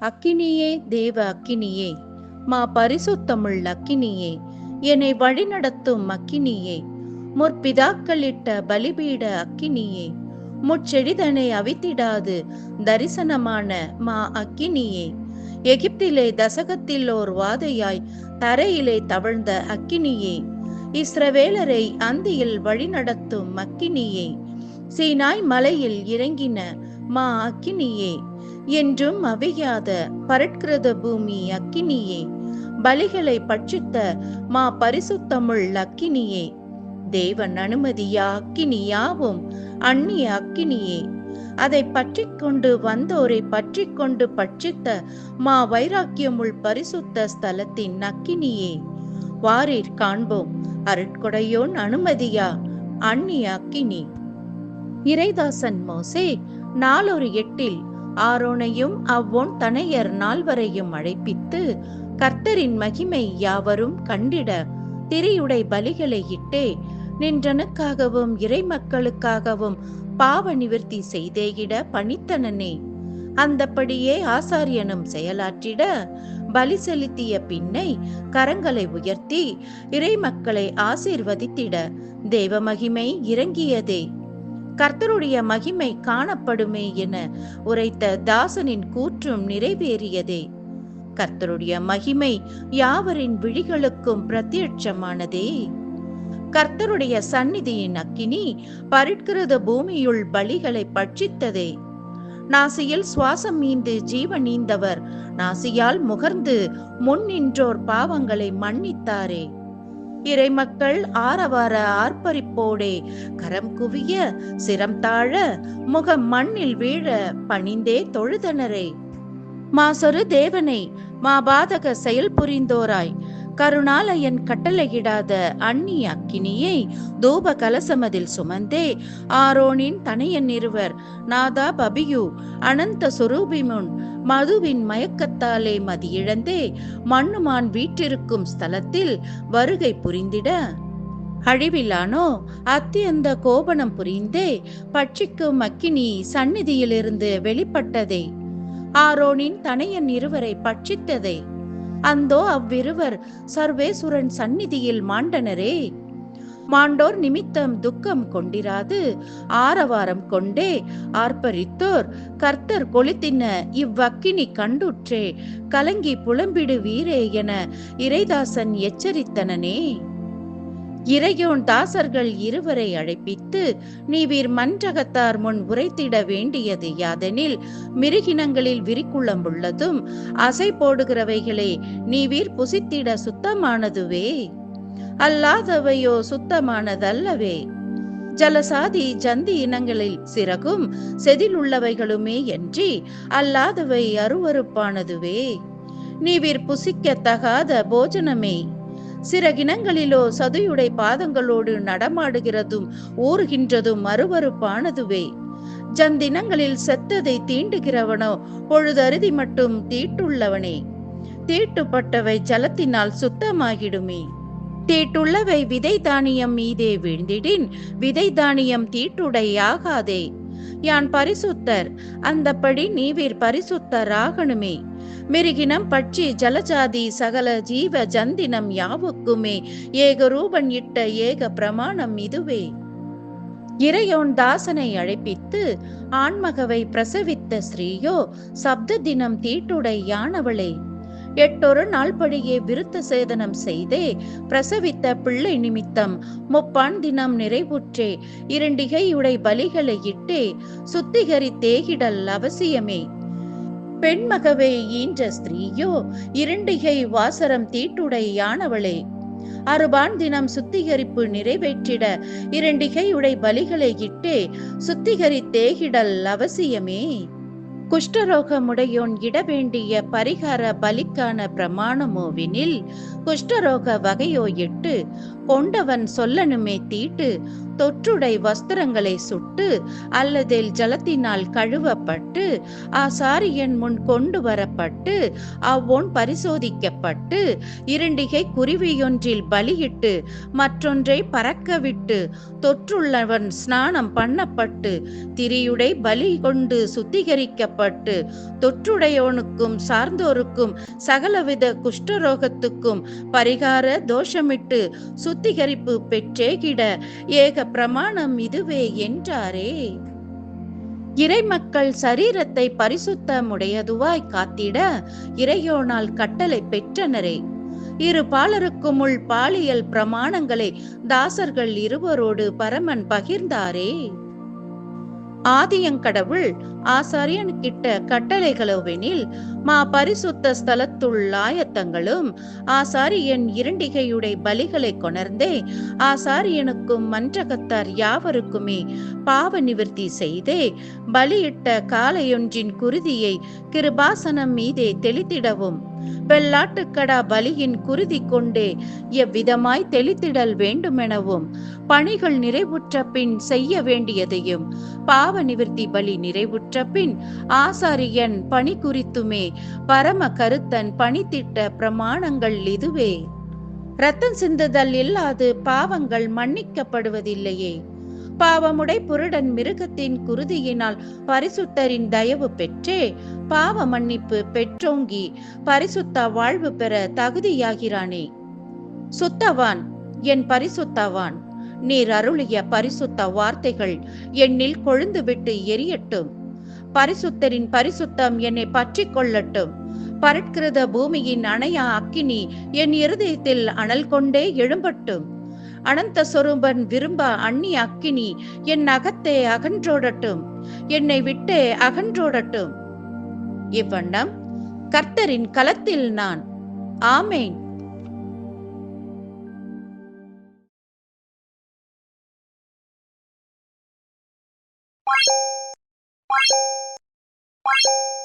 அக்கினியே தேவ அக்கினியே மா பரிசுத்தமுள் அக்கினியே என்னை வழிநடத்தும் அக்கினியே முற்பிதாக்களிட்ட பலிபீட அக்கினியே முச்செடிதனை அவித்திடாது தரிசனமான மா அக்கினியே. எகிப்திலே தசகத்தில் ஓர் வாதையாய் தரையிலே தவழ்ந்த அக்கினியே இஸ்ரவேலரை அந்தியில் வழிநடத்தும் அக்கினியே சீனாய் மலையில் இறங்கின மா அக்கினியே. என்றும் அவியாத பரட்கிருத பூமி அக்கினியே. பலிகளை பட்சித்த மா பரிசுத்தமுள் அக்கினியே. தேவன் அனுமதியா அக்கினியாவும் அந்நிய அக்கினியே. அதை பற்றி கொண்டு வந்தோரை பற்றி கொண்டு பட்சித்த மா வைராக்கியமுள் பரிசுத்த ஸ்தலத்தின் அக்கினியே. வாரீர் காண்போம் அருட்கொடையோன் அனுமதியா அந்நிய அக்கினி. இறைதாசன் மோசே நாலொரு எட்டில் ஆரோனையும் அவ்வோன் தனையர் நால்வரையும் அழைப்பித்து கர்த்தரின் மகிமை யாவரும் கண்டிட திரியுடை பலிகளை இட்டே நின்றனுக்காகவும் இறை மக்களுக்காகவும் பாவ நிவர்த்தி செய்தேயிட பணித்தனனே. அந்தப்படியே ஆசாரியனும் செயலாற்றிட பலி செலுத்திய பின்னை கரங்களை உயர்த்தி இறை மக்களை ஆசீர்வதித்திட தேவ மகிமை இறங்கியதே. கர்த்தருடைய மகிமை காணப்படுமே என உரைத்த தாசனின் கூற்றும் நிறைவேறியதே. கர்த்தருடைய மகிமை யாவரின் விழிகளுக்கும் பிரத்யட்சமானதே. கர்த்தருடைய சந்நிதியின் அக்கினி பருட்கிருத பூமியுள் பலிகளை பட்சித்ததே. நாசியில் சுவாசம் மீந்து ஜீவன் நீந்தவர் நாசியால் முகர்ந்து முன் நின்றோர் பாவங்களை மன்னித்தாரே. இறைமக்கள் ஆரவார ஆர்ப்பரிப்போடே. கரம் குவிய சிரம் தாழ முகம் மண்ணில் வீழ பணிந்தே தொழுதனரே. மாசொரு தேவனை மாபாதக செயல் புரிந்தோராய். கருணாலயன் கட்டளையிடாத அந்நி அக்கினியை தூப கலசமதில் சுமந்தே. ஆரோனின் தனையன் இருவர் நாதா பபியு அனந்த சுரூபிமுன் மதுவின் மயக்க மயக்கத்தாலே மதியிழந்தே மண்ணுமான் வீற்றிருக்கும் ஸ்தலத்தில் வருகை புரிந்திட. அழிவிலானோ அத்தியந்த கோபனம் புரிந்தே பட்சிக்கும் மக்கினி சந்நிதியிலிருந்து வெளிப்பட்டதே. ஆரோனின் தனையன் இருவரை பட்சித்ததே. அந்தோ அவ்விருவர் சர்வேசுரன் சந்நிதியில் மாண்டனரே. மாண்டோர் நிமித்தம் துக்கம் கொண்டிராது. ஆரவாரம் கொண்டே ஆர்ப்பரித்தோர் கர்த்தர் கொளுத்தின இவ்வக்கினி கண்டுற்றே கலங்கி புலம்பிடு வீரே என இறைதாசன் எச்சரித்தனனே. இறையோன் தாசர்கள் இருவரை அழைப்பித்து நீவீர் மன்றகத்தார் முன் உரைத்திட வேண்டியது யாதெனில் மிருகினங்களில் விரிக்குளம் உள்ளதும் அசை போடுகிறவைகளே நீவீர் புசித்திட சுத்தமானதுவே. அல்லாதவையோ சுத்தமானதல்லவே. ஜலசாதி ஜந்தி இனங்களில் சிறகும் செதிலுள்ளவைகளுமே என்றி அல்லாதவை அருவருப்பானதுவே. நீவிர் புசிக்கத்தகாத போஜனமே. சிறகினங்களிலோ சதுயுடை பாதங்களோடு நடமாடுகிறதும் ஊறுகின்றதும் அருவருப்பானதுவே. ஜந்தினங்களில் செத்ததை தீண்டுகிறவனோ பொழுதருதி மட்டும் தீட்டுள்ளவனே. தீட்டுப்பட்டவை ஜலத்தினால் சுத்தமாகிடுமே. தீட்டுள்ளவை விதை தானியம் மீதே விழுந்திடின் விதை தானியம் தீட்டுடையாகாதே. யான் பரிசுத்தர் அந்தப்படி நீவீர் பரிசுத்தராகணுமே. மிருகினம் பட்சி ஜலஜாதி சகல ஜீவ ஜந்தினம் யாவுக்குமே. ஏக ரூபன் இட்ட ஏக பிரமாணம் இதுவே. இறையோன் தாசனை அழைப்பித்து ஆண்மகவை பிரசவித்த ஸ்ரீயோ சப்த தினம் தீட்டுடை யானவளே எட்டொரு நாள்படியே விருத்த சேதனம் செய்தே பிரசவித்த பிள்ளை நிமித்தம் முப்பான் தினம் நிறைவுற்றே இரண்டிகையுடை பலிகளை இட்டே சுத்திகரி தேகிடல் அவசியமே. பெண்மகவே ஈன்ற ஸ்திரீயோ இரண்டிகை வாசரம் தீட்டுடை யானவளே. அறுபான் தினம் சுத்திகரிப்பு நிறைவேற்றிட இரண்டிகையுடை பலிகளை இட்டே சுத்திகரி தேகிடல் அவசியமே. குஷ்டரோகமுடையோன் இட வேண்டிய பரிகார பலிக்கான பிரமாணமோவினில் குஷ்டரோக வகையோ எட்டு கொண்டவன் சொல்லனுமே தீட்டு தொற்றுடை வஸ்திரங்களை சுட்டு அல்லது ஜலத்தினால் கழுவப்பட்டு ஆசாரியன் முன் கொண்டு வரப்பட்டு அவ்வொன் பரிசோதிக்கப்பட்டு இரண்டிகை குருவியொன்றில் பலியிட்டு மற்றொன்றை பறக்கவிட்டு தொற்றுள்ளவன் ஸ்நானம் பண்ணப்பட்டு திரியுடை பலி கொண்டு சுத்திகரிக்கப்பட்டு தொற்றுடையவனுக்கும் சார்ந்தோருக்கும் சகலவித குஷ்டரோகத்துக்கும் பரிகார தோஷமிட்டு சுத்திகரிப்பு பெற்றேகிட ஏக பிரமாணம் இதுவே என்றாரே. இறைமக்கள் சரீரத்தை பரிசுத்தமுடையதுவாய் காத்திட இறையோனால் கட்டளை பெற்றனரே. இரு பாலருக்குமுள் பாலியல் பிரமாணங்களை தாசர்கள் இருவரோடு பரமன் பகிர்ந்தாரே. ஆதியங்கடவுள் ஆசாரியன்கிட்ட கட்டளைகளோவெனில் மா பரிசுத்த ஸ்தலத்துள் ஆயத்தங்களும் ஆசாரியன் இரண்டிகையுடை பலிகளை கொணர்ந்தே ஆசாரியனுக்கும் மன்றகத்தார் யாவருக்குமே பாவ நிவர்த்தி செய்தே பலியிட்ட காலையொன்றின் குருதியை கிருபாசனம் மீதே தெளித்திடவும். வெள்ளாட்டுக்கடா பலியின் குருதி கொண்டே எவ்விதமாய் தெளித்திடல் வேண்டுமெனவும் பணிகள் நிறைவுற்ற பின் செய்ய வேண்டியதையும் பாவ நிவர்த்தி பலி நிறைவுற்ற பின் ஆசாரியன் பணி குறித்துமே பரம கருத்தன் பணித்திட்ட பிரமாணங்கள் இதுவே. ரத்தம் சிந்துதல் இல்லாது பாவங்கள் மன்னிக்கப்படுவதில்லையே. பாவமுடை புருடன் மிருகத்தின் குருதியினால் பரிசுத்தரின் தயவு பெற்றே. பாவ மன்னிப்பு பெற்றோங்கி பரிசுத்த வாழ்வு பெற தகுதியாகிறானே. சுத்தவான் என் பரிசுத்தவான் நீர் அருளிய பரிசுத்த வார்த்தைகள் என்னில் கொழுந்துவிட்டு எரியட்டும். பரிசுத்தரின் பரிசுத்தம் என்னை பற்றி கொள்ளட்டும் பரட்கிருத பூமியின் அணையா அக்கினி என் இருதயத்தில் அனல் கொண்டே எழும்பட்டும். அனந்த சொரூபன் விரும்ப அண்ணி அக்கினி என் அகத்தை அகன்றோடட்டும் என்னை விட்டே அகன்றோடட்டும் இவ்வண்ணம் கர்த்தரின் கலத்தில் நான் ஆமேன் Bye.